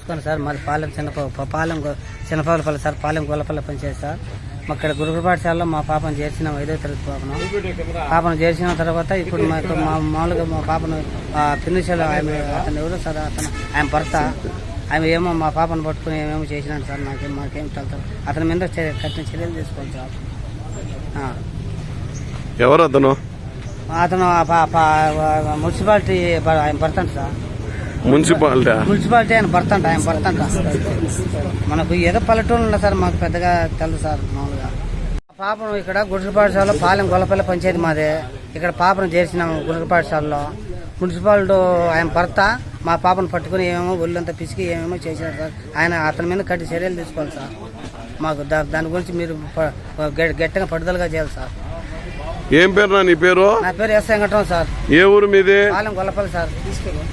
నమస్కారం సార్ మాది Palem Chinna Palem Chinnapalapalli sir Palem Gollapalli panchayat sir. మా ఇక్కడ గురుకుల పాఠశాలలో మా పాపను చేర్చినాం ఐదో తరగతి పాపను. పాపను చేర్చిన తర్వాత ఇప్పుడు మాకు మా మామూలుగా మా పాపను పిన్నిశలు ఆమె అతను ఎవరు సార్ అతను ఆయన భర్త. ఆమె ఏమో మా పాపను పట్టుకుని ఏమేమో చేసినాడు సార్ నాకేం మాకేం తెలుసు అతని మీద కఠిన చర్యలు తీసుకోవాలి సార్. ఎవరు అతను? అతను మున్సిపాలిటీ ఆయన భర్త సార్. మున్సిపాలిటీ. మున్సిపాలిటీ ఆయన భర్త అంట ఆయన భర్త అంట మనకు ఏదో పల్లెటూరు ఉన్నా సార్ మాకు పెద్దగా తెలుసు సార్ మామూలుగా. పాపను ఇక్కడ గుడ్ల పాఠశాలలో పాలెం గొల్లపల్లి పంచాయతీ మాదే. ఇక్కడ పాపను చేర్చినాము గుడ్ల పాఠశాలలో. మున్సిపాలిటీ ఆయన భర్త మా పాపను పట్టుకుని ఏమేమో ఒళ్ళంతా పిసికి ఏమేమో చేసినారు సార్. ఆయన అతని మీద కట్టి చర్యలు తీసుకోవాలి సార్. మాకు దాని గురించి మీరు గట్టిగా పట్టుదలగా చేయాలి సార్. ఏం పేరు నా నీ పేరు? నా పేరు ఎస్ వెంకటరావు సార్. ఏ ఊరు మీది? పాలెం గొల్లపల్లి సార్. తీసుకెళ్ళి.